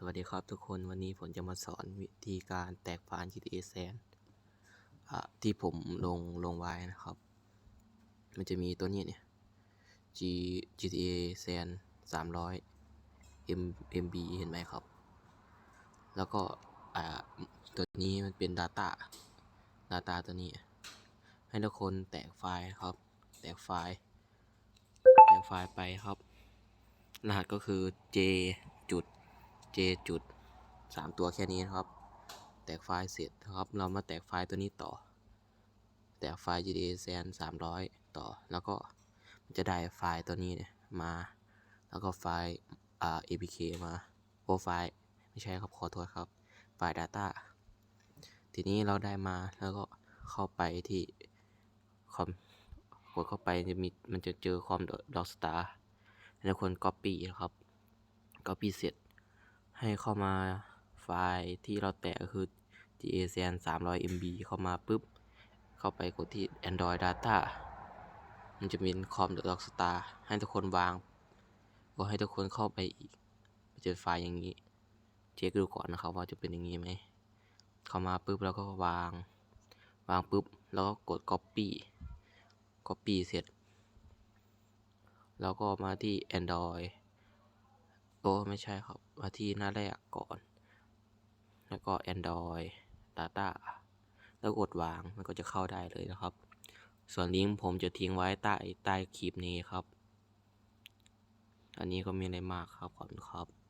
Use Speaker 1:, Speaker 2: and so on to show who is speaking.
Speaker 1: สวัสดีครับทุกคนวันนี้ผมจะมาสอนวิธีการแตกฟาน GTA San ที่ผมลงลงไว้นะครับ มันจะมีตัวนี้เนี่ย G GTA San 300 M MB เห็นไหมครับ แล้วก็ตัวนี้มันเป็น Data Data ตัวนี้ ให้ทุกคนแตกไฟล์ครับ แตกไฟล์ แตกไฟล์ไปครับ รหัสก็คือ J จุด J จุดสามตัวแค่นี้นะครับ แตกไฟล์เสร็จนะครับ เรามาแตกไฟล์ตัวนี้ต่อ แตกไฟล์ GTA San 300 ต่อ แล้วก็จะได้ไฟล์ตัวนี้เนี่ยมา แล้วก็ไฟล์ APK มาโปรไฟล์ไม่ใช่ครับขอโทษครับ ไฟล์ Data ทีนี้เราได้มาแล้วก็เข้าไปที่คอมกดเข้าไปจะมีมันจะเจอคอมดอกสตาร์แล้วคน Copy นะครับ Copy เสร็จ ให้เข้ามาไฟล์ที่เราแตะก็คือ GASN 300 MB เข้ามาปุ๊บ เข้าไปกดที่ Android Data มันจะเป็นคอม Rockstar ให้ทุกคนวาง ก็ให้ทุกคนเข้าไปอีกเจอไฟล์อย่างนี้ เช็คดูก่อนนะครับว่าจะเป็นอย่างนี้ไหม เข้ามาปุ๊บแล้วก็วาง วางปุ๊บแล้วก็กด Copy Copy เสร็จ แล้วก็มาที่ Android โอ้ไม่ใช่ครับ มาที่หน้าแรกก่อน แล้วก็ Android Data แล้วกดวางมันก็จะเข้าได้เลยนะครับ ส่วนลิงก์ผมจะทิ้งไว้ใต้ใต้คลิปนี้ครับ อันนี้ก็มีอะไรมากครับขอบคุณครับ